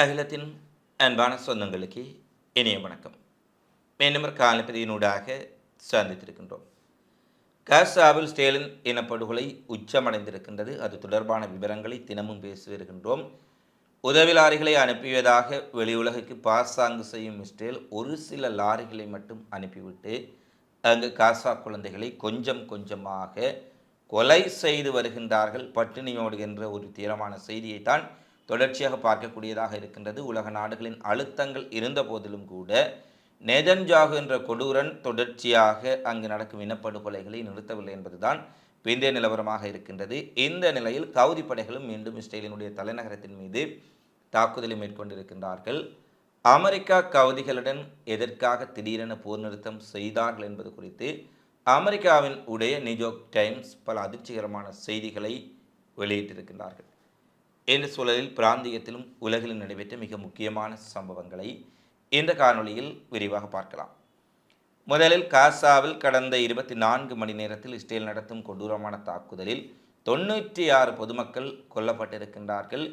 அகிலத்தின் அன்பான சொந்தங்களுக்கு இனிய வணக்கம். மீண்டும் காலப்பதியினூடாக சந்தித்திருக்கின்றோம். காசாவில் ஸ்டேலின் இனப்படுகொலை உச்சமடைந்திருக்கின்றது. அது தொடர்பான விவரங்களை தினமும் பேசி வருகின்றோம். உதவி லாரிகளை அனுப்பியதாக வெளியுலகுக்கு பாசாங்கு செய்யும் இஸ்ரேல் ஒரு சில லாரிகளை மட்டும் அனுப்பிவிட்டு அங்கு காசா குழந்தைகளை கொஞ்சம் கொஞ்சமாக கொலை செய்து வருகின்றார்கள். பட்டினியோடு என்ற ஒரு தீரமான செய்தியைத்தான் தொடர்ச்சியாக பார்க்கக்கூடியதாக இருக்கின்றது. உலக நாடுகளின் அழுத்தங்கள் இருந்த போதிலும் கூட நெதன்ஜாகு என்ற கொடூரன் தொடர்ச்சியாக அங்கு நடக்கும் இனப்படுகொலைகளை நிறுத்தவில்லை என்பதுதான் பிந்தைய நிலவரமாக இருக்கின்றது. இந்த நிலையில் கவுதி படைகளும் மீண்டும் இஸ்ரேலினுடைய தலைநகரத்தின் மீது தாக்குதலை மேற்கொண்டிருக்கின்றார்கள். அமெரிக்கா கவுதிகளுடன் எதற்காக திடீரென போர் நிறுத்தம் செய்தார்கள் என்பது குறித்து அமெரிக்காவின் உடைய நியூயார்க் டைம்ஸ் பல அதிர்ச்சிகரமான செய்திகளை வெளியிட்டிருக்கின்றார்கள். என்ற சூழலில் பிராந்தியத்திலும் உலகிலும் நடைபெற்ற மிக முக்கியமான சம்பவங்களை இந்த காணொளியில் விரிவாக பார்க்கலாம். முதலில் காசாவில் கடந்த இருபத்தி நான்கு மணி நேரத்தில் இஸ்ரேல் நடத்தும் கொடூரமான தாக்குதலில் தொண்ணூற்றி ஆறு பொதுமக்கள் கொல்லப்பட்டிருக்கின்றார்கள்.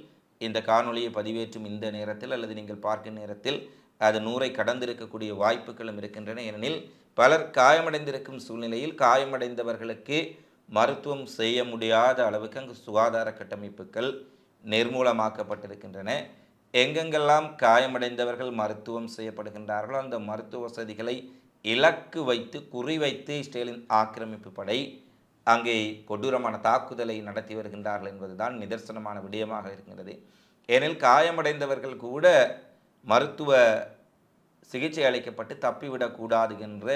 இந்த காணொலியை பதிவேற்றும் இந்த நேரத்தில் அல்லது நீங்கள் பார்க்கும் நேரத்தில் அது நூறை கடந்திருக்கக்கூடிய வாய்ப்புகளும் இருக்கின்றன. ஏனெனில் பலர் காயமடைந்திருக்கும் சூழ்நிலையில் காயமடைந்தவர்களுக்கு மருத்துவம் செய்ய முடியாத அளவுக்கு அங்கு சுகாதார கட்டமைப்புகள் நிர்மூலமாக்கப்பட்டிருக்கின்றன. எங்கெங்கெல்லாம் காயமடைந்தவர்கள் மருத்துவம் செய்யப்படுகின்றார்களோ அந்த மருத்துவ வசதிகளை இலக்கு வைத்து குறிவைத்து இஸ்ரேலின் ஆக்கிரமிப்பு படை அங்கே கொடூரமான தாக்குதலை நடத்தி வருகின்றார்கள் என்பதுதான் நிதர்சனமான விடயமாக இருக்கின்றது. ஏனில் காயமடைந்தவர்கள் கூட மருத்துவ சிகிச்சை அளிக்கப்பட்டு தப்பிவிடக்கூடாது என்ற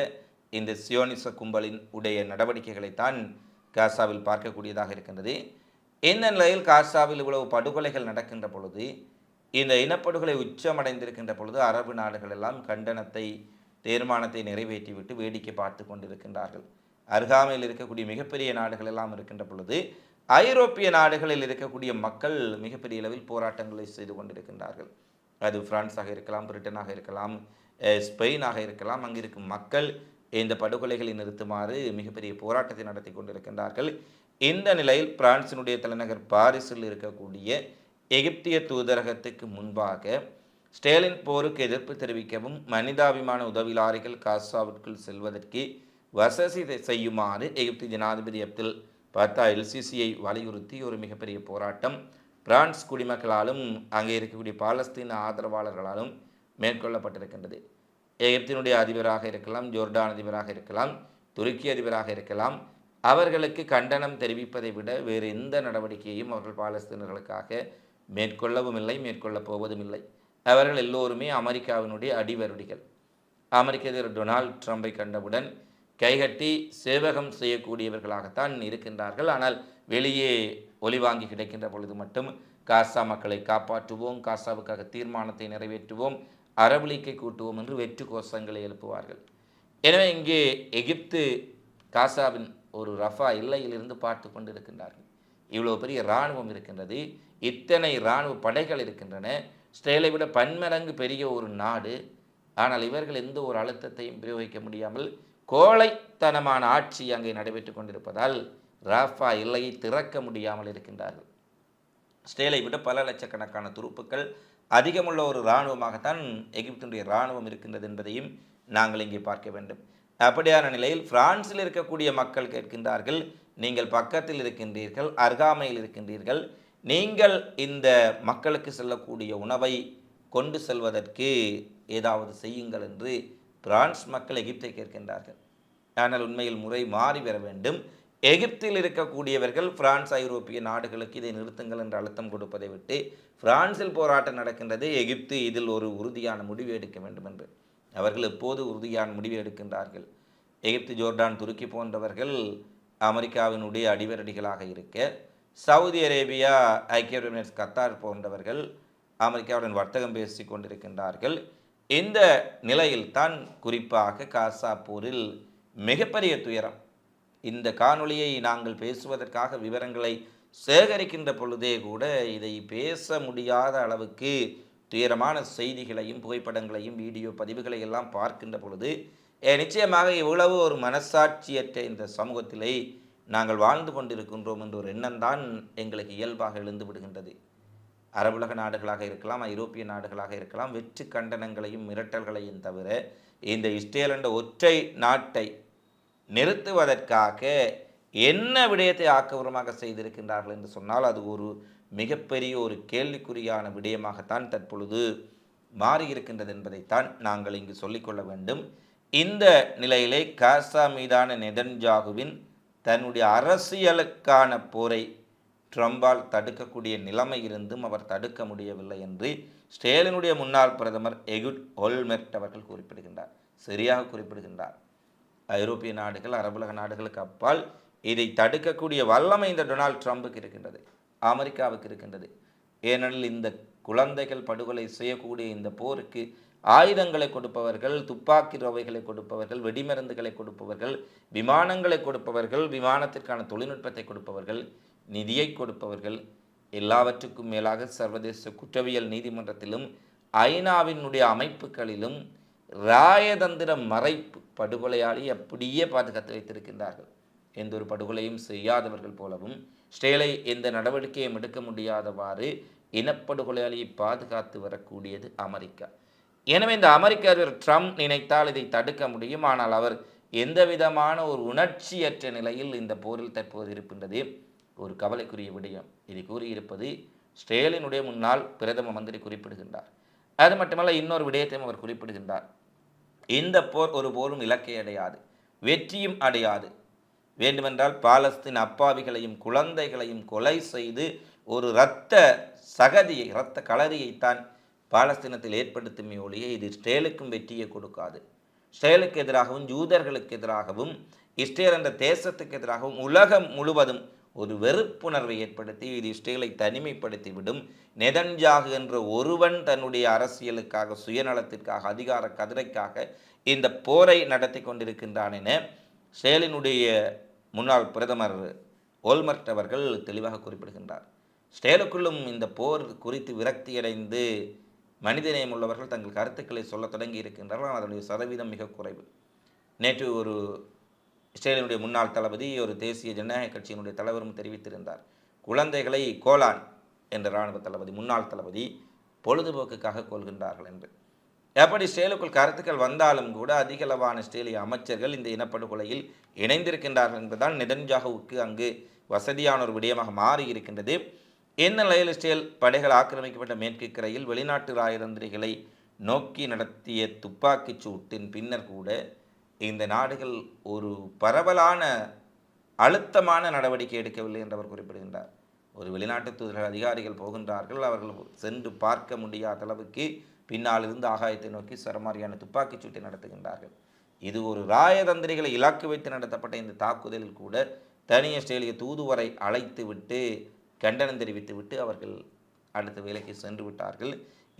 இந்த சியோனிச கும்பலின் உடைய நடவடிக்கைகளைத்தான் காசாவில் பார்க்கக்கூடியதாக இருக்கின்றது. இந்த நிலையில் காசாவில் இவ்வளவு படுகொலைகள் நடக்கின்ற பொழுது இந்த இனப்படுகொலை உச்சமடைந்திருக்கின்ற பொழுது அரபு நாடுகள் எல்லாம் கண்டனத்தை தீர்மானத்தை நிறைவேற்றிவிட்டு வேடிக்கை பார்த்து கொண்டிருக்கின்றார்கள். அருகாமையில் இருக்கக்கூடிய மிகப்பெரிய நாடுகள் எல்லாம் இருக்கின்ற பொழுது ஐரோப்பிய நாடுகளில் இருக்கக்கூடிய மக்கள் மிகப்பெரிய அளவில் போராட்டங்களை செய்து கொண்டிருக்கின்றார்கள். அது பிரான்ஸாக இருக்கலாம் பிரிட்டனாக இருக்கலாம் ஸ்பெயினாக இருக்கலாம் அங்கிருக்கும் மக்கள் இந்த படுகொலைகளை நிறுத்துமாறு மிகப்பெரிய போராட்டத்தை நடத்தி கொண்டிருக்கின்றார்கள். இந்த நிலையில் பிரான்சினுடைய தலைநகர் பாரிஸில் இருக்கக்கூடிய எகிப்திய தூதரகத்துக்கு முன்பாக ஸ்டேலின் போருக்கு எதிர்ப்பு தெரிவிக்கவும் மனிதாபிமான உதவிலாரிகள் காசாவிற்குள் செல்வதற்கு வசதி செய்யுமாறு எகிப்து ஜனாதிபதி அப்துல் பத்தா எல்சிசியை வலியுறுத்தி ஒரு மிகப்பெரிய போராட்டம். பிரான்ஸ் குடிமக்களாலும் அங்கே இருக்கக்கூடிய பாலஸ்தீன ஆதரவாளர்களாலும் மேற்கொள்ளப்பட்டிருக்கின்றது. எகிப்தினுடைய அதிபராக இருக்கலாம் ஜோர்டான் அதிபராக இருக்கலாம் துருக்கி அதிபராக இருக்கலாம் அவர்களுக்கு கண்டனம் தெரிவிப்பதை விட வேறு எந்த நடவடிக்கையையும் அவர்கள் பாலஸ்தீனர்களுக்காக மேற்கொள்ளவும் இல்லை மேற்கொள்ளப் போவதும் இல்லை. அவர்கள் எல்லோருமே அமெரிக்காவினுடைய அடிவருடிகள். அமெரிக்க அதிபர் டொனால்ட் ட்ரம்பை கண்டவுடன் கைகட்டி சேவகம் செய்யக்கூடியவர்களாகத்தான் இருக்கின்றார்கள். ஆனால் வெளியே ஒளிவாங்கி கிடைக்கின்ற பொழுது மட்டும் காசா மக்களை காப்பாற்றுவோம் காசாவுக்காக தீர்மானத்தை நிறைவேற்றுவோம் அரபுலிக்கை கூட்டுவோம் என்று வெற்று கோஷங்களை எழுப்புவார்கள். எனவே இங்கே எகிப்து காசாவின் ஒரு ரஃபா எல்லையிலிருந்து பார்த்து கொண்டு இருக்கின்றார்கள் இவ்வளோ பெரிய இராணுவம் இருக்கின்றது. இத்தனை இராணுவ படைகள் இருக்கின்றன. ஸ்டேலை விட பன்மடங்கு பெரிய ஒரு நாடு. ஆனால் இவர்கள் எந்த ஒரு அழுத்தத்தையும் பிரயோகிக்க முடியாமல் கோழைத்தனமான ஆட்சி அங்கே நடைபெற்று கொண்டிருப்பதால் ராஃபா எல்லையை திறக்க முடியாமல் இருக்கின்றார்கள். ஸ்ரேலை விட பல லட்சக்கணக்கான துருப்புக்கள் அதிகமுள்ள ஒரு இராணுவமாகத்தான் எகிப்தினுடைய இராணுவம் இருக்கின்றது என்பதையும் நாங்கள் இங்கே பார்க்க வேண்டும். அப்படியான நிலையில் பிரான்சில் இருக்கக்கூடிய மக்கள் கேட்கின்றார்கள் நீங்கள் பக்கத்தில் இருக்கின்றீர்கள் அருகாமையில் இருக்கின்றீர்கள் நீங்கள் இந்த மக்களுக்கு செல்லக்கூடிய உணவை கொண்டு செல்வதற்கு ஏதாவது செய்யுங்கள் என்று பிரான்ஸ் மக்கள் எகிப்தை கேட்கின்றார்கள். ஆனால் உண்மையில் முறை மாறி வர வேண்டும். எகிப்தில் இருக்கக்கூடியவர்கள் பிரான்ஸ் ஐரோப்பிய நாடுகளுக்கு இதை நிறுத்துங்கள் என்று அழுத்தம் கொடுப்பதை விட்டு பிரான்சில் போராட்டம் நடக்கின்றது. எகிப்து இதில் ஒரு உறுதியான முடிவு எடுக்க வேண்டும் என்று. அவர்கள் எப்போது உறுதியான முடிவு எடுக்கின்றார்கள்? எகிப்து ஜோர்டான் துருக்கி போன்றவர்கள் அமெரிக்காவினுடைய அடிவரடிகளாக இருக்க சவுதி அரேபியா ஐக்கிய அரபு எமிரேட்ஸ் கத்தார் போன்றவர்கள் அமெரிக்காவுடன் வர்த்தகம் பேசி கொண்டிருக்கின்றார்கள். இந்த நிலையில் தான் குறிப்பாக காசா போரில் மிகப்பெரிய துயரம். இந்த காணொளியை நாங்கள் பேசுவதற்காக விவரங்களை சேகரிக்கின்ற பொழுதே கூட இதை பேச முடியாத அளவுக்கு துயரமான செய்திகளையும் புகைப்படங்களையும் வீடியோ பதிவுகளை எல்லாம் பார்க்கின்ற பொழுது நிச்சயமாக இவ்வளவு ஒரு மனசாட்சியற்ற இந்த சமூகத்திலே நாங்கள் வாழ்ந்து கொண்டிருக்கின்றோம் என்ற ஒரு எண்ணம் தான் எங்களுக்கு இயல்பாக எழுந்து விடுகின்றது. அரபுலக நாடுகளாக இருக்கலாம் ஐரோப்பிய நாடுகளாக இருக்கலாம் வெற்று கண்டனங்களையும் மிரட்டல்களையும் தவிர இந்த இஸ்ரேல் என்ற ஒற்றை நாட்டை நிறுத்துவதற்காக என்ன விடயத்தை ஆக்கபூர்வமாக செய்திருக்கின்றார்கள் என்று சொன்னால் அது ஒரு மிகப்பெரிய ஒரு கேள்விக்குறியான விடயமாகத்தான் தற்பொழுது மாறியிருக்கின்றது என்பதைத்தான் நாங்கள் இங்கு சொல்லிக்கொள்ள வேண்டும். இந்த நிலையிலே காசா மீதான நெதன்ஜாகுவின் தன்னுடைய அரசியலுக்கான போரை ட்ரம்பால் தடுக்கக்கூடிய நிலைமை இருந்தும் அவர் தடுக்க முடியவில்லை என்று ஸ்டேலினுடைய முன்னாள் பிரதமர் எகுட் ஒல்மெர்ட் அவர்கள் குறிப்பிடுகின்றார். சரியாக குறிப்பிடுகின்றார். ஐரோப்பிய நாடுகள் அரபுலக நாடுகளுக்கு அப்பால் இதை தடுக்கக்கூடிய வல்லமை இந்த டொனால்ட் ட்ரம்புக்கு இருக்கின்றது. அமெரிக்காவுக்கு இருக்கின்றது. ஏனெனில் இந்த குழந்தைகள் படுகொலை செய்யக்கூடிய இந்த போருக்கு ஆயுதங்களை கொடுப்பவர்கள் துப்பாக்கி ரவைகளை கொடுப்பவர்கள் வெடிமருந்துகளை கொடுப்பவர்கள் விமானங்களை கொடுப்பவர்கள் விமானத்திற்கான தொழில்நுட்பத்தை கொடுப்பவர்கள் நிதியை கொடுப்பவர்கள் எல்லாவற்றுக்கும் மேலாக சர்வதேச குற்றவியல் நீதிமன்றத்திலும் ஐநாவினுடைய அமைப்புகளிலும் ராயதந்திர மறைப்பு படுகொலையாளி அப்படியே பாதுகாத்து வைத்திருக்கின்றார்கள். எந்த ஒரு படுகொலையும் செய்யாதவர்கள் போலவும் ஸ்டேலை எந்த நடவடிக்கையும் எடுக்க முடியாதவாறு இனப்படுகொலையாளியை பாதுகாத்து வரக்கூடியது அமெரிக்கா. எனவே இந்த அமெரிக்க அதிபர் ட்ரம்ப் நினைத்தால் இதை தடுக்க முடியும். ஆனால் அவர் எந்த விதமான ஒரு உணர்ச்சியற்ற நிலையில் இந்த போரில் தற்போது இருக்கின்றது ஒரு கவலைக்குரிய விடயம். இது கூறியிருப்பது ஸ்டேலினுடைய முன்னாள் பிரதம மந்திரி குறிப்பிடுகின்றார். அது மட்டுமல்ல இன்னொரு விடயத்தையும் அவர் குறிப்பிடுகின்றார். இந்த போர் ஒரு போரும் இலக்கை அடையாது வெற்றியும் அடையாது. வேண்டுமென்றால் பாலஸ்தீன் அப்பாவிகளையும் குழந்தைகளையும் கொலை செய்து ஒரு இரத்த சகதியை இரத்த களரியைத்தான் பாலஸ்தீனத்தில் ஏற்படுத்துமே ஒழிய இது இஸ்ரேலுக்கும் வெற்றியை கொடுக்காது. இஸ்ரேலுக்கு எதிராகவும் ஜூதர்களுக்கு எதிராகவும் இஸ்ரேல் என்ற தேசத்துக்கு எதிராகவும் உலகம் முழுவதும் ஒரு வெறுப்புணர்வை ஏற்படுத்தி இது இஸ்ரேலை தனிமைப்படுத்திவிடும். நெதன்ஜாகு என்ற ஒருவன் தன்னுடைய அரசியலுக்காக சுயநலத்திற்காக அதிகார கதிரைக்காக இந்த போரை நடத்தி கொண்டிருக்கின்றான் என இஸ்ரேலினுடைய முன்னாள் பிரதமர் ஓல்மர்ட் அவர்கள் தெளிவாக குறிப்பிடுகின்றார். ஸ்டேலுக்குள்ளும் இந்த போர் குறித்து விரக்தியடைந்து மனிதநேயம் உள்ளவர்கள் தங்கள் கருத்துக்களை சொல்ல தொடங்கி இருக்கின்றார்கள் ஆனால் அதனுடைய சதவீதம் மிக குறைவு. நேற்று ஒரு இஸ்ரேலினுடைய முன்னாள் தளபதி ஒரு தேசிய ஜனநாயக கட்சியினுடைய தலைவரும் தெரிவித்திருந்தார். குழந்தைகளை கோலான் என்ற இராணுவ தளபதி முன்னாள் தளபதி பொழுதுபோக்குக்காக கொள்கின்றார்கள் என்று. எப்படி ஸ்டேலுக்குள் கருத்துக்கள் வந்தாலும் கூட அதிகளவான ஸ்டேலிய அமைச்சர்கள் இந்த இனப்படுகொலையில் இணைந்திருக்கின்றார்கள் என்பதுதான் நெதன்ஜாகுவுக்கு அங்கு வசதியான ஒரு விடயமாக மாறி இருக்கின்றது என்ன நிலையில் இஸ்ரேல் படைகள் ஆக்கிரமிக்கப்பட்ட மேற்கு கரையில் வெளிநாட்டு ராயதந்திரிகளை நோக்கி நடத்திய துப்பாக்கிச் சூட்டின் பின்னர் கூட இந்த நாடுகள் ஒரு பரவலான அழுத்தமான நடவடிக்கை எடுக்கவில்லை என்று அவர் குறிப்பிடுகின்றார். ஒரு வெளிநாட்டு தூதர்கள் அதிகாரிகள் போகின்றார்கள். அவர்கள் சென்று பார்க்க முடியாத அளவுக்கு பின்னால் இருந்து ஆகாயத்தை நோக்கி சரமாரியான துப்பாக்கிச் சூட்டை நடத்துகின்றார்கள். இது ஒரு ராயதந்திரிகளை இலக்கு வைத்து நடத்தப்பட்ட இந்த தாக்குதலில் கூட தனி ஆஸ்திரேலிய தூதுவரை அழைத்து விட்டு கண்டனம் தெரிவித்து விட்டு அவர்கள் அடுத்த வேலைக்கு சென்று விட்டார்கள்.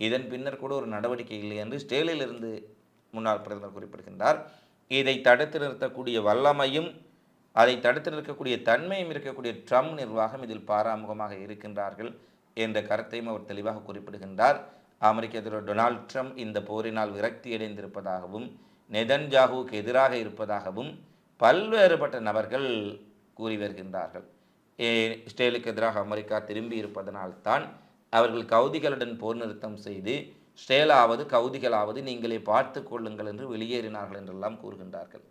இதன் பின்னர் கூட ஒரு நடவடிக்கை இல்லை என்று ஸ்டேலிலிருந்து முன்னாள் பிரதமர் குறிப்பிடுகின்றார். இதை தடுத்து நிறுத்தக்கூடிய வல்லமையும் அதை தடுத்து நிற்கக்கூடிய தன்மையும் இருக்கக்கூடிய ட்ரம்ப் நிர்வாகம் இதில் பாராமுகமாக இருக்கின்றார்கள் என்ற கருத்தையும் அவர் தெளிவாக குறிப்பிடுகின்றார். அமெரிக்க அதிபர் டொனால்ட் ட்ரம்ப் இந்த போரினால் விரக்தி அடைந்திருப்பதாகவும் நெதன்ஜாகுவுக்கு எதிராக இருப்பதாகவும் பல்வேறுபட்ட நபர்கள் கூறி வருகின்றார்கள். இஸ்ரேலுக்கு எதிராக அமெரிக்கா திரும்பி இருப்பதனால்தான் அவர்கள் கவுதிகளுடன் போர் நிறுத்தம் செய்து ஸ்டேலாவது கவுதிகளாவது நீங்களே பார்த்து கொள்ளுங்கள் என்று வெளியேறினார்கள் என்றெல்லாம் கூறுகின்றார்கள்.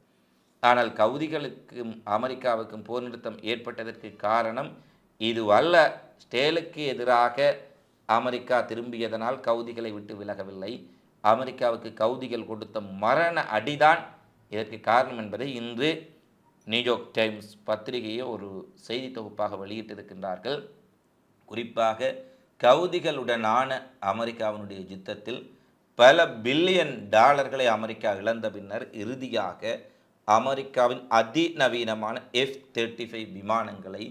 ஆனால் கவுதிகளுக்கும் அமெரிக்காவுக்கும் போர் நிறுத்தம் ஏற்பட்டதற்கு காரணம் இது அல்ல ஸ்டேலுக்கு எதிராக அமெரிக்கா திரும்பியதனால் கவுதிகளை விட்டு விலகவில்லை. அமெரிக்காவுக்கு கவுதிகள் கொடுத்த மரண அடிதான். இதற்கு காரணம் என்பதை இன்று நியூயார்க் டைம்ஸ் பத்திரிகையை ஒரு செய்தி தொகுப்பாக வெளியிட்டிருக்கின்றார்கள். குறிப்பாக கவுதிகளுடனான அமெரிக்காவினுடைய யுத்தத்தில் பல பில்லியன் டாலர்களை அமெரிக்கா இழந்த பின்னர் இறுதியாக அமெரிக்காவின் அதிநவீனமான எஃப் தேர்ட்டி ஃபைவ் விமானங்களை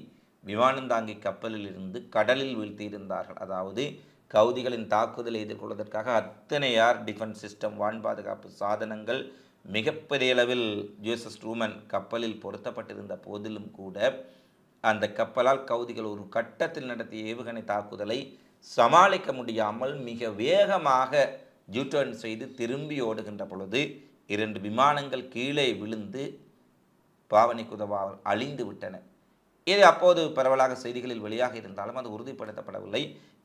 விமானந்தாங்கி கப்பலில் இருந்து கடலில் வீழ்த்தியிருந்தார்கள். அதாவது கவுதிகளின் தாக்குதலை எதிர்கொள்வதற்காக அத்தனை ஏர் டிஃபென்ஸ் சிஸ்டம் வான் பாதுகாப்பு சாதனங்கள் மிகப்பெரிய அளவில் ஜூசஸ் ரூமன் கப்பலில் பொருத்தப்பட்டிருந்த போதிலும் கூட அந்த கப்பலால் கவுதிகள் ஒரு கட்டத்தில் நடத்திய ஏவுகணை தாக்குதலை சமாளிக்க முடியாமல் மிக வேகமாக ஜூட்டர்ன் செய்து திரும்பி ஓடுகின்ற பொழுது இரண்டு விமானங்கள் கீழே விழுந்து பாவனைக்கு உதவாமல் அழிந்து விட்டன. இது அப்போது பரவலாக செய்திகளில் வெளியாக இருந்தாலும் அது உறுதிப்படுத்தப்படவில்லை.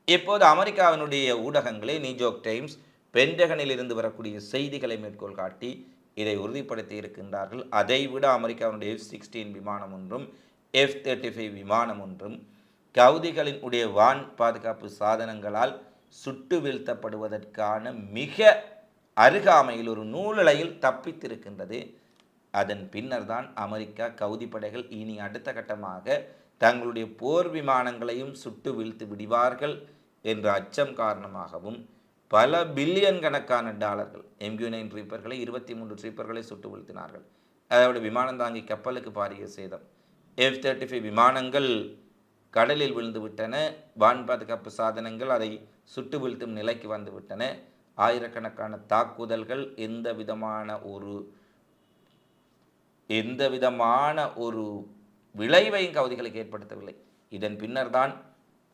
இப்போது அமெரிக்காவினுடைய ஊடகங்களே நியூயார்க் டைம்ஸ் பென்டகனில் இருந்து வரக்கூடிய செய்திகளை மேற்கோள் காட்டி இதை உறுதிப்படுத்தி இருக்கின்றார்கள். அதைவிட அமெரிக்காவினுடைய எஃப் சிக்ஸ்டீன் விமானம் ஒன்றும் எஃப் தேர்ட்டி ஃபைவ் விமானம் ஒன்றும் கவுதிகளின் உடைய வான் பாதுகாப்பு சாதனங்களால் சுட்டு வீழ்த்தப்படுவதற்கான மிக அருகாமையில் ஒரு நூலலையில் தப்பித்திருக்கின்றது. அதன் பின்னர் தான் அமெரிக்கா கவுதி படைகள் இனி அடுத்த கட்டமாக தங்களுடைய போர் விமானங்களையும் சுட்டு வீழ்த்து விடுவார்கள் என்ற அச்சம் காரணமாகவும் பல பில்லியன் கணக்கான டாலர்கள் எம்கியூ நைன் ட்ரீப்பர்களை இருபத்தி மூன்று ட்ரீப்பர்களை சுட்டு வீழ்த்தினார்கள். அதோட விமானம் தாங்கி கப்பலுக்கு பாரிய சேதம். எஃப் தேர்ட்டி ஃபைவ் விமானங்கள் கடலில் விழுந்துவிட்டன வான் பாதுகாப்பு சாதனங்கள் அதை சுட்டு வீழ்த்தும் நிலைக்கு வந்துவிட்டன ஆயிரக்கணக்கான தாக்குதல்கள் எந்த விதமான ஒரு எந்த விதமான ஒரு விளைவையும் கவுதிகளுக்கு ஏற்படுத்தவில்லை. இதன் பின்னர் தான்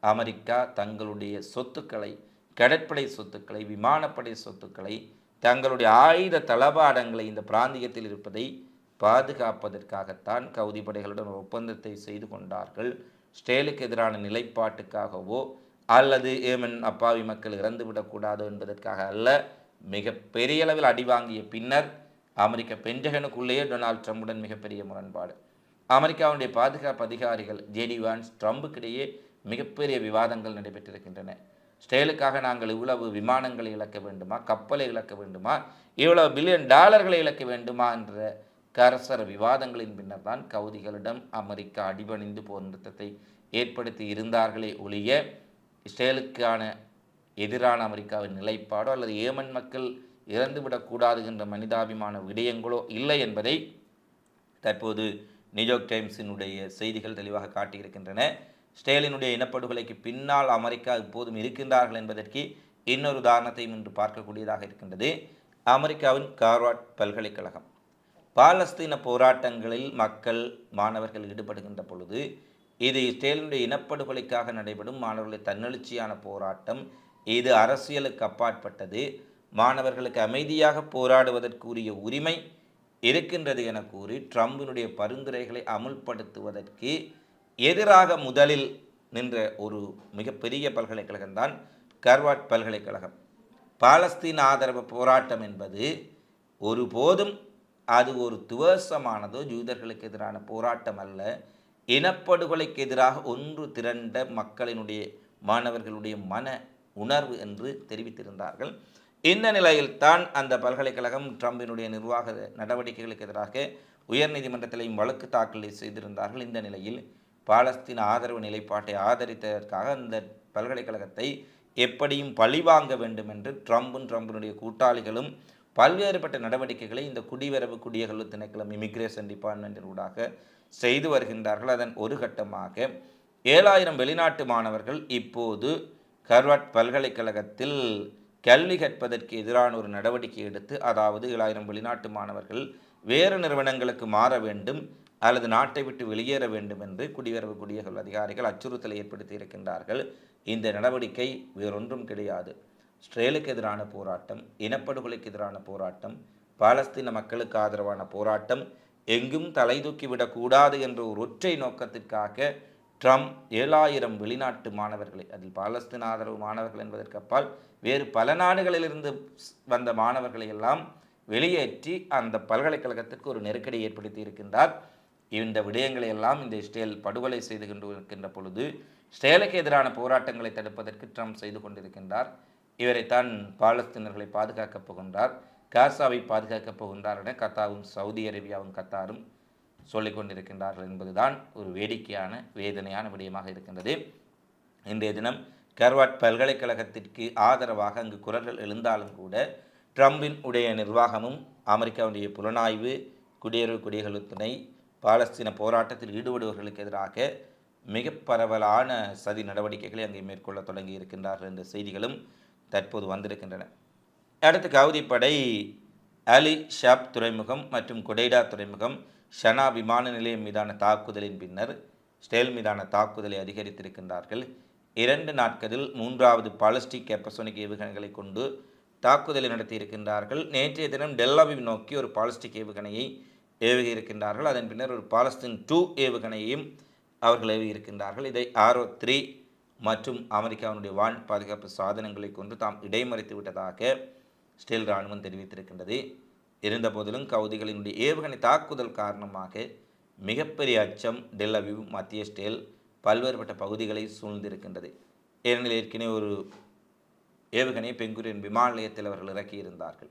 அமெரிக்கா தங்களுடைய சொத்துக்களை கடற்படை சொத்துக்களை விமானப்படை சொத்துக்களை தங்களுடைய ஆயுத தளபாடங்களை இந்த பிராந்தியத்தில் இருப்பதை பாதுகாப்பதற்காகத்தான் கவுதி படைகளுடன் ஒப்பந்தத்தை செய்து கொண்டார்கள். ஸ்டேலுக்கு எதிரான நிலைப்பாட்டுக்காகவோ அல்லது ஏமன் அப்பாவி மக்கள் இறந்துவிடக்கூடாது என்பதற்காக அல்ல மிக பெரிய அளவில் அடிவாங்கிய பின்னர் அமெரிக்க பென்டகனுக்குள்ளேயே டொனால்ட் ட்ரம்புடன் மிகப்பெரிய முரண்பாடு. அமெரிக்காவுடைய பாதுகாப்பு அதிகாரிகள் ஜேடி வான்ஸ் ட்ரம்புக்கிடையே மிகப்பெரிய விவாதங்கள் நடைபெற்றிருக்கின்றன. ஸ்டேலுக்காக நாங்கள் இவ்வளவு விமானங்களை இழக்க வேண்டுமா? கப்பலை இழக்க வேண்டுமா? இவ்வளவு பில்லியன் டாலர்களை இழக்க வேண்டுமா? என்ற கரசர விவாதங்களின் பின்னர் தான் கவுதிகளிடம் அமெரிக்கா அடிபணிந்து போர் நிறுத்தத்தை ஏற்படுத்தி இருந்தார்களே ஒழிய இஸ்ரேலுக்கான எதிரான அமெரிக்காவின் நிலைப்பாடோ அல்லது ஏமன் மக்கள் இறந்துவிடக்கூடாது என்ற மனிதாபிமான விடயங்களோ இல்லை என்பதை தற்போது நியூயார்க் டைம்ஸினுடைய செய்திகள் தெளிவாக காட்டியிருக்கின்றன. ஸ்டேலினுடைய இனப்படுகொலைக்கு பின்னால் அமெரிக்கா இப்போதும் இருக்கின்றார்கள் என்பதற்கு இன்னொரு உதாரணத்தையும் இன்று பார்க்கக்கூடியதாக இருக்கின்றது. அமெரிக்காவின் கார்வாட் பல்கலைக்கழகம். பாலஸ்தீன போராட்டங்களில் மக்கள் மாணவர்கள் ஈடுபடுகின்ற பொழுது இது இஸ்ரேலினுடைய இனப்படுகொலைக்காக நடைபெறும் மாணவர்களுடைய தன்னெழுச்சியான போராட்டம் இது அரசியலுக்கு அப்பாற்பட்டது. மாணவர்களுக்கு அமைதியாக போராடுவதற்குரிய உரிமை இருக்கின்றது என கூறி ட்ரம்பினுடைய பரிந்துரைகளை அமுல்படுத்துவதற்கு எதிராக முதலில் நின்ற ஒரு மிகப்பெரிய பல்கலைக்கழகம்தான் கர்வாட் பல்கலைக்கழகம். பாலஸ்தீன் ஆதரவு போராட்டம் என்பது ஒருபோதும் அது ஒரு துவசமானதோ யூதர்களுக்கு எதிரான போராட்டம் அல்ல. இனப்படுகொலைக்கு எதிராக ஒன்று திரண்ட மக்களினுடைய மாணவர்களுடைய மன உணர்வு என்று தெரிவித்திருந்தார்கள். இந்த நிலையில்தான் அந்த பல்கலைக்கழகம் ட்ரம்பினுடைய நிர்வாக நடவடிக்கைகளுக்கு எதிராக உயர்நீதிமன்றத்திலையும் வழக்கு தாக்கல் செய்திருந்தார்கள். இந்த நிலையில் பாலஸ்தீன் ஆதரவு நிலைப்பாட்டை ஆதரித்ததற்காக அந்த பல்கலைக்கழகத்தை எப்படியும் பழிவாங்க வேண்டும் என்று ட்ரம்பும் ட்ரம்பினுடைய கூட்டாளிகளும் பல்வேறுபட்ட நடவடிக்கைகளை இந்த குடிவரவு குடியகல்வு திணைக்களம் இமிக்ரேஷன் டிபார்ட்மெண்ட்டின் ஊடாக செய்து வருகின்றார்கள். அதன் ஒரு கட்டமாக ஏழாயிரம் வெளிநாட்டு மாணவர்கள் இப்போது கர்வாட் பல்கலைக்கழகத்தில் கல்வி கற்பதற்கு எதிரான ஒரு நடவடிக்கை எடுத்து அதாவது ஏழாயிரம் வெளிநாட்டு மாணவர்கள் வேறு நிறுவனங்களுக்கு மாற வேண்டும் அல்லது நாட்டை விட்டு வெளியேற வேண்டும் என்று குடிவரவு குடியகல் அதிகாரிகள் அச்சுறுத்தலை ஏற்படுத்தி இருக்கின்றார்கள். இந்த நடவடிக்கை வேறொன்றும் கிடையாது. ஸ்ட்ரேலுக்கு எதிரான போராட்டம் இனப்படுகொலைக்கு எதிரான போராட்டம் பாலஸ்தீன மக்களுக்கு ஆதரவான போராட்டம் எங்கும் தலை தூக்கிவிடக்கூடாது என்ற ஒரு ஒற்றை நோக்கத்திற்காக ட்ரம்ப் ஏழாயிரம் வெளிநாட்டு மாணவர்களை அதில் பாலஸ்தீன ஆதரவு மாணவர்கள் என்பதற்கு அப்பால் வேறு பல நாடுகளிலிருந்து வந்த மாணவர்களை எல்லாம் வெளியேற்றி அந்த பல்கலைக்கழகத்திற்கு ஒரு நெருக்கடி ஏற்படுத்தி இருக்கின்றார். இந்த விடயங்களை எல்லாம் இந்த இஸ்ரேல் படுகொலை செய்து கொண்டு இருக்கின்ற பொழுது இஸ்ரேலுக்கு எதிரான போராட்டங்களை தடுப்பதற்கு ட்ரம்ப் செய்து கொண்டிருக்கின்றார். இவரைத்தான் பாலஸ்தீனர்களை பாதுகாக்கப் போகின்றார். காசாவை பாதுகாக்கப் போகின்றார் என கத்தாவும் சவுதி அரேபியாவும் கத்தாரும் சொல்லிக் கொண்டிருக்கின்றார்கள் என்பதுதான் ஒரு வேடிக்கையான வேதனையான விடயமாக இருக்கின்றது. இன்றைய தினம் கர்வாட் பல்கலைக்கழகத்திற்கு ஆதரவாக அங்கு குரல்கள் எழுந்தாலும் கூட ட்ரம்பின் உடைய நிர்வாகமும் அமெரிக்காவுடைய புலனாய்வு குடியரவு குடியரசு துணை பாலஸ்தீன போராட்டத்தில் ஈடுபடுபவர்களுக்கு எதிராக மிக பரவலான சதி நடவடிக்கைகளை அங்கே மேற்கொள்ள தொடங்கி இருக்கின்றார்கள் என்ற செய்திகளும் தற்போது வந்திருக்கின்றன. அடுத்து கவுதிப்படை அலி ஷாப் துறைமுகம் மற்றும் கொடைடா துறைமுகம் ஷனா விமான நிலையம் மீதான தாக்குதலின் பின்னர் ஸ்டேல் மீதான தாக்குதலை அதிகரித்திருக்கின்றார்கள். இரண்டு நாட்களில் மூன்றாவது பாலிஸ்டிக் கேப்பசோனிக் ஏவுகணைகளை கொண்டு தாக்குதலை நடத்தியிருக்கின்றார்கள். நேற்றைய தினம் டெல்லாவிவ் நோக்கி ஒரு பாலிஸ்டிக் ஏவுகணையை ஏவுகியிருக்கின்றார்கள் அதன் பின்னர் ஒரு பாலஸ்தீன் டூ ஏவுகணையையும் அவர்கள் ஏவி இருக்கின்றார்கள் இதை ஆர்ஓ த்ரீ மற்றும் அமெரிக்காவினுடைய வான் பாதுகாப்பு சாதனங்களை கொண்டு தாம் இடைமறித்து விட்டதாக ஸ்டீல் இராணுவம் தெரிவித்திருக்கின்றது. இருந்தபோதிலும் கவுதிகளினுடைய ஏவுகணை தாக்குதல் காரணமாக மிகப்பெரிய அச்சம் டெல்லவிவ் மத்திய ஸ்டேல் பல்வேறுபட்ட பகுதிகளை சூழ்ந்திருக்கின்றது. ஏனெனில் ஏற்கனவே ஒரு ஏவுகணை பெங்குரியன் விமான நிலையத்தில் அவர்கள் இறக்கியிருந்தார்கள்.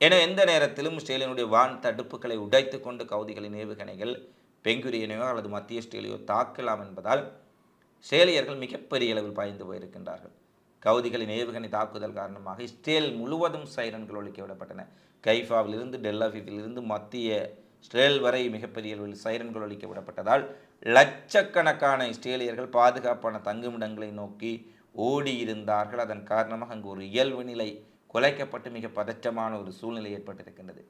என எந்த நேரத்திலும் ஸ்டேலினுடைய வான் தடுப்புகளை உடைத்து கொண்டு கவுதிகளின் ஏவுகணைகள் பெங்குரியனையோ அல்லது மத்திய ஸ்டேலியோ தாக்கலாம் என்பதால் ஸ்டேலியர்கள் மிகப்பெரிய அளவில் பாய்ந்து போயிருக்கின்றார்கள். கவுதிகளின் ஏவுகணை தாக்குதல் காரணமாக ஸ்ட்ரேல் முழுவதும் சைரன்கள் ஒழிக்க விடப்பட்டன. கைஃபாவிலிருந்து டெல்லாஃபிவிலிருந்து மத்திய ஸ்ட்ரேல் வரை மிகப்பெரிய அளவில் சைரன்கள் ஒழிக்க விடப்பட்டதால் லட்சக்கணக்கான இஸ்ரேலியர்கள் பாதுகாப்பான தங்குமிடங்களை நோக்கி ஓடி இருந்தார்கள். அதன் காரணமாக அங்கு ஒரு இயல்பு நிலை குலைக்கப்பட்டு மிக பதற்றமான ஒரு சூழ்நிலை ஏற்பட்டிருக்கின்றது.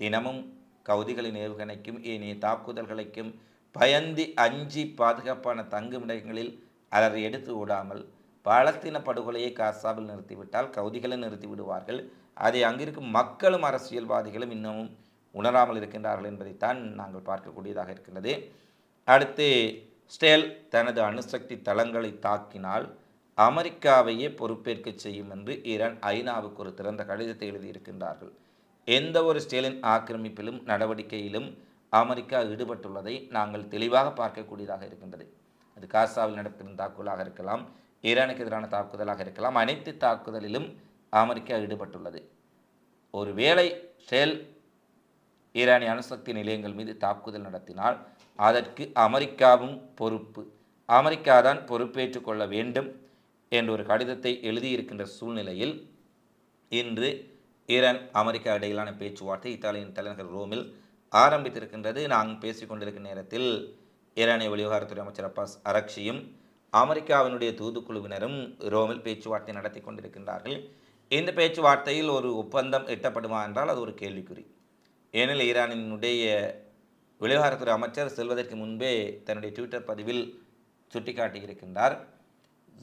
தினமும் கவுதிகளின் ஏவுகணைக்கும் ஏனைய தாக்குதல்களுக்கும் பயந்து அஞ்சி பாதுகாப்பான தங்குமிடங்களில் அலறி எடுத்து ஓடாமல் பாலஸ்தீன படுகொலையை காசாவில் நிறுத்திவிட்டால் கவுதிகளை நிறுத்தி விடுவார்கள். அதை அங்கிருக்கும் மக்களும் அரசியல்வாதிகளும் இன்னமும் உணராமல் இருக்கின்றார்கள் என்பதைத்தான் நாங்கள் பார்க்கக்கூடியதாக இருக்கின்றது. அடுத்து ஸ்டேல் தனது அணுசக்தி தளங்களை தாக்கினால் அமெரிக்காவையே பொறுப்பேற்க செய்யும் என்று ஈரான் ஐநாவுக்கு ஒரு திறந்த கடிதத்தை எழுதியிருக்கின்றார்கள். எந்த ஒரு ஸ்டேலின் ஆக்கிரமிப்பிலும் நடவடிக்கையிலும் அமெரிக்கா ஈடுபட்டுள்ளதை நாங்கள் தெளிவாக பார்க்கக்கூடியதாக இருக்கின்றது. அது காசாவில் நடக்கும் தாக்குதலாக இருக்கலாம் ஈரானுக்கு எதிரான தாக்குதலாக இருக்கலாம் அனைத்து தாக்குதலிலும் அமெரிக்கா ஈடுபட்டுள்ளது. ஒருவேளை ஸ்டேல் ஈரானிய அணுசக்தி நிலையங்கள் மீது தாக்குதல் நடத்தினால் அதற்கு அமெரிக்காவும் பொறுப்பு. அமெரிக்கா தான் பொறுப்பேற்றுக் கொள்ள வேண்டும் என்ற ஒரு கடிதத்தை எழுதியிருக்கின்ற சூழ்நிலையில் இன்று ஈரான் அமெரிக்கா இடையிலான பேச்சுவார்த்தை இத்தாலியின் தலைநகர் ரோமில் ஆரம்பித்திருக்கின்றது. நாங்கள் பேசிக்கொண்டிருக்கும் நேரத்தில் ஈரானிய வெளிவிவகாரத்துறை அமைச்சர் அப்பாஸ் அரக்ஷியும் அமெரிக்காவினுடைய தூதுக்குழுவினரும் ரோமில் பேச்சுவார்த்தை நடத்தி கொண்டிருக்கின்றார்கள். இந்த பேச்சுவார்த்தையில் ஒரு ஒப்பந்தம் எட்டப்படுமா என்றால் அது ஒரு கேள்விக்குறி. ஏனெனில் ஈரானினுடைய விவகாரத்துறை அமைச்சர் செல்வதற்கு முன்பே தன்னுடைய ட்விட்டர் பதிவில் சுட்டிக்காட்டியிருக்கின்றார்.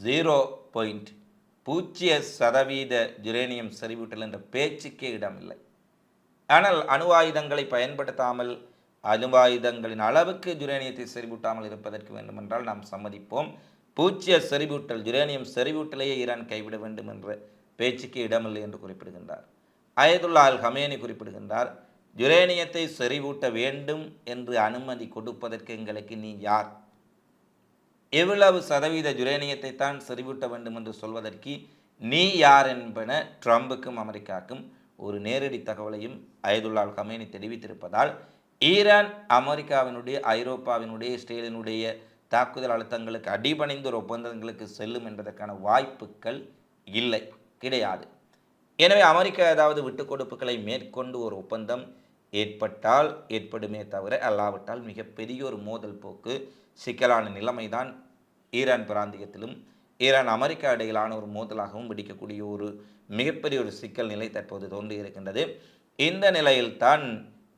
ஜீரோ பாயிண்ட் பூஜ்ஜிய சதவீத ஜுரேனியம் செறிவூட்டல் என்ற பேச்சுக்கே இடமில்லை. ஆனால் அணு ஆயுதங்களை பயன்படுத்தாமல் அணுவாயுதங்களின் அளவுக்கு ஜுரேனியத்தை செறிவூட்டாமல் இருப்பதற்கு வேண்டுமென்றால் நாம் சம்மதிப்போம். பூச்சிய செறிவூட்டல் ஜுரேனியம் செறிவூட்டலையே ஈரான் கைவிட வேண்டும் என்ற பேச்சுக்கு இடமில்லை என்று குறிப்பிடுகின்றார். அயதுல்லா அல் ஹமேனி குறிப்பிடுகின்றார். ஜுரேனியத்தை செறிவூட்ட வேண்டும் என்று அனுமதி கொடுப்பதற்கு எங்களுக்கு நீ யார்? எவ்வளவு சதவீத யுரேனியத்தை தான் செறிவூட்ட வேண்டும் என்று சொல்வதற்கு நீ யார் என்பன ட்ரம்புக்கும் அமெரிக்காவுக்கும் ஒரு நேரடி தகவலையும் அயதுல்லால் கமேனி ஹமேனி தெரிவித்திருப்பதால் ஈரான் அமெரிக்காவினுடைய ஐரோப்பாவினுடைய இஸ்ரேலினுடைய தாக்குதல் அழுத்தங்களுக்கு அடிபணிந்த ஒரு ஒப்பந்தங்களுக்கு செல்லும் என்பதற்கான வாய்ப்புகள் இல்லை கிடையாது. எனவே அமெரிக்கா ஏதாவது விட்டுக் கொடுப்புகளை மேற்கொண்டு ஒரு ஒப்பந்தம் ஏற்பட்டால் ஏற்படுமே தவிர அல்லாவிட்டால் மிகப்பெரிய ஒரு மோதல் போக்கு சிக்கலான நிலைமைதான் ஈரான் பிராந்தியத்திலும் ஈரான் அமெரிக்கா இடையிலான ஒரு மோதலாகவும் பிடிக்கக்கூடிய ஒரு மிகப்பெரிய ஒரு சிக்கல் நிலை தற்போது தோன்றி இருக்கின்றது. இந்த நிலையில்தான்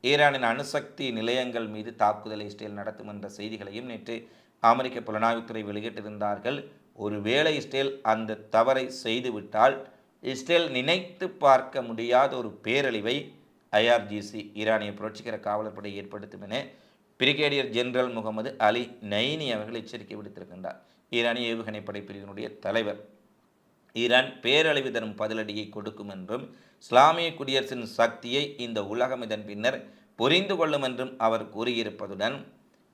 ஈரானின் அணுசக்தி நிலையங்கள் மீது தாக்குதலை இஸ்ரேல் நடத்தும் என்ற செய்திகளையும் நேற்று அமெரிக்க புலனாய்வுத்துறை வெளியிட்டிருந்தார்கள். ஒருவேளை இஸ்ரேல் அந்த தவறை செய்துவிட்டால் இஸ்ரேல் நினைத்து பார்க்க முடியாத ஒரு பேரழிவை ஐஆர்ஜிசி ஈரானிய புரட்சிகர காவலர் படை ஏற்படுத்தும் என brigadier general Mohammad Ali Naini அவர்கள் எச்சரிக்கை விடுத்திருக்கின்றார். ஈரானிய ஏவுகணை படை பிரிவினுடைய தலைவர். ஈரான் பேரழிவு தரும் பதிலடியை கொடுக்கும் என்றும் இஸ்லாமிய குடியரசின் சக்தியை இந்த உலகம் இதன் பின்னர் புரிந்து கொள்ளும் என்றும் அவர் கூறியிருப்பதுடன்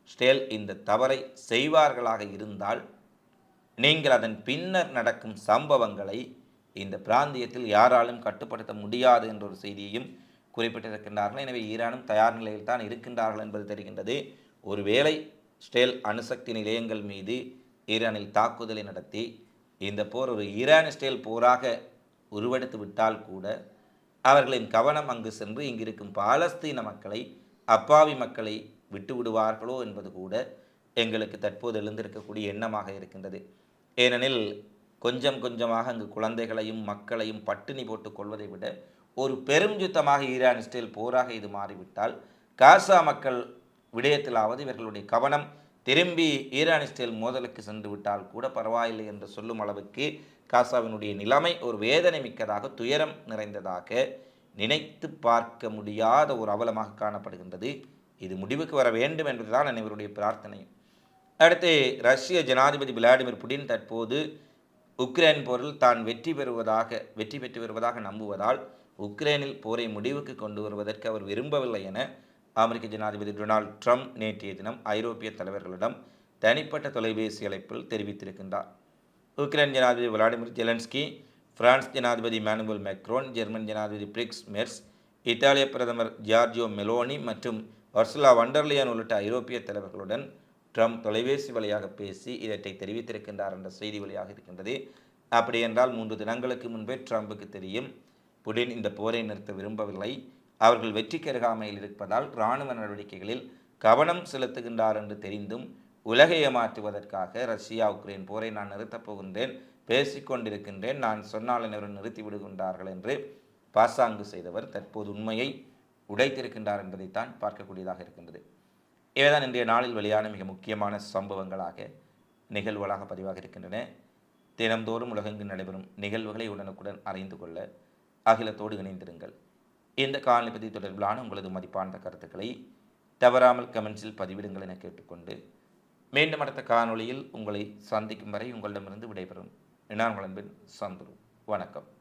ஸ்டேல் இந்த தவறை செய்வார்களாக இருந்தால் நீங்கள் அதன் பின்னர் நடக்கும் சம்பவங்களை இந்த பிராந்தியத்தில் யாராலும் கட்டுப்படுத்த முடியாது என்ற ஒரு செய்தியையும் குறிப்பிட்டிருக்கின்றார்கள். எனவே ஈரானும் தயார் நிலையில் தான் இருக்கின்றார்கள் என்பது தெரிகின்றது. ஒருவேளை ஸ்டேல் அணுசக்தி நிலையங்கள் மீது ஈரானில் தாக்குதலை நடத்தி இந்த போர் ஒரு ஈரான் ஸ்டேல் போராக உருவெடுத்து விட்டால் கூட அவர்களின் கவனம் அங்கு சென்று இங்கிருக்கும் பாலஸ்தீன மக்களை அப்பாவி மக்களை விட்டு விடுவார்களோ என்பது கூட எங்களுக்கு தற்போது எழுந்திருக்கக்கூடிய எண்ணமாக இருக்கின்றது. ஏனெனில் கொஞ்சம் கொஞ்சமாக அங்கு குழந்தைகளையும் மக்களையும் பட்டினி போட்டு கொள்வதை விட ஒரு பெரும் யுத்தமாக ஈரான் இஸ்ரேல் போராக இது மாறிவிட்டால் காசா மக்கள் விடயத்திலாவது இவர்களுடைய கவனம் திரும்பி ஈரான் இஸ்ரேல் மோதலுக்கு சென்று விட்டால் கூட பரவாயில்லை என்று சொல்லும் அளவுக்கு காசாவினுடைய நிலைமை ஒரு வேதனை மிக்கதாக துயரம் நிறைந்ததாக நினைத்து பார்க்க முடியாத ஒரு அவலமாக காணப்படுகின்றது. இது முடிவுக்கு வர வேண்டும் என்பதுதான் அனைவருடைய பிரார்த்தனை. அடுத்து ரஷ்ய ஜனாதிபதி விளாடிமிர் புடின் தற்போது உக்ரைன் போரில் தான் வெற்றி பெறுவதாக வெற்றி பெற்று வருவதாக நம்புவதால் உக்ரைனில் போரை முடிவுக்கு கொண்டு வருவதற்கு அவர் விரும்பவில்லை என அமெரிக்க ஜனாதிபதி டொனால்ட் ட்ரம்ப் நேற்றைய தினம் ஐரோப்பிய தலைவர்களிடம் தனிப்பட்ட தொலைபேசி அழைப்பில் தெரிவித்திருக்கின்றார். உக்ரைன் ஜனாதிபதி விளாடிமிர் ஜெலன்ஸ்கி பிரான்ஸ் ஜனாதிபதி மேனுவல் மெக்ரோன் ஜெர்மன் ஜனாதிபதி பிரிக்ஸ் மெர்ஸ் இத்தாலிய பிரதமர் ஜார்ஜியோ மெலோனி மற்றும் வர்சுலா வண்டர்லியன் உள்ளிட்ட ஐரோப்பிய தலைவர்களுடன் ட்ரம்ப் தொலைபேசி வழியாக பேசி இதற்றை தெரிவித்திருக்கின்றார் என்ற செய்தி வழியாக இருக்கின்றது. அப்படி என்றால் மூன்று தினங்களுக்கு முன்பே ட்ரம்புக்கு தெரியும் புடின் இந்த போரை நிறுத்த விரும்பவில்லை. அவர்கள் வெற்றிக்கு அருகாமையில் இருப்பதால் இராணுவ நடவடிக்கைகளில் கவனம் செலுத்துகின்றார் என்று தெரிந்தும் உலகை ஏமாற்றுவதற்காக ரஷ்யா உக்ரைன் போரை நான் நிறுத்தப் போகின்றேன் பேசிக்கொண்டிருக்கின்றேன் நான் சொன்னால் அனைவரும் நிறுத்தி விடுகின்றார்கள் என்று பாசாங்கு செய்தவர் தற்போது உண்மையை உடைத்திருக்கின்றார் என்பதைத்தான் பார்க்கக்கூடியதாக இருக்கின்றது. இவைதான் இன்றைய நாளில் வெளியான மிக முக்கியமான சம்பவங்களாக நிகழ்வுகளாக பதிவாக இருக்கின்றன. தினந்தோறும் உலகெங்கு நடைபெறும் நிகழ்வுகளை உடனுக்குடன் அறிந்து கொள்ள அகிலத்தோடு இணைந்திருங்கள். இந்த காலநிபதி தொடர்பிலான உங்களது மதிப்பான கருத்துக்களை தவறாமல் கமெண்ட்ஸில் பதிவிடுங்கள் என கேட்டுக்கொண்டு மீண்டும் அடுத்த காணொளியில் உங்களை சந்திக்கும் வரை உங்களிடமிருந்து விடைபெறும். நான் உங்கள் அன்பின் சந்துரு. வணக்கம்.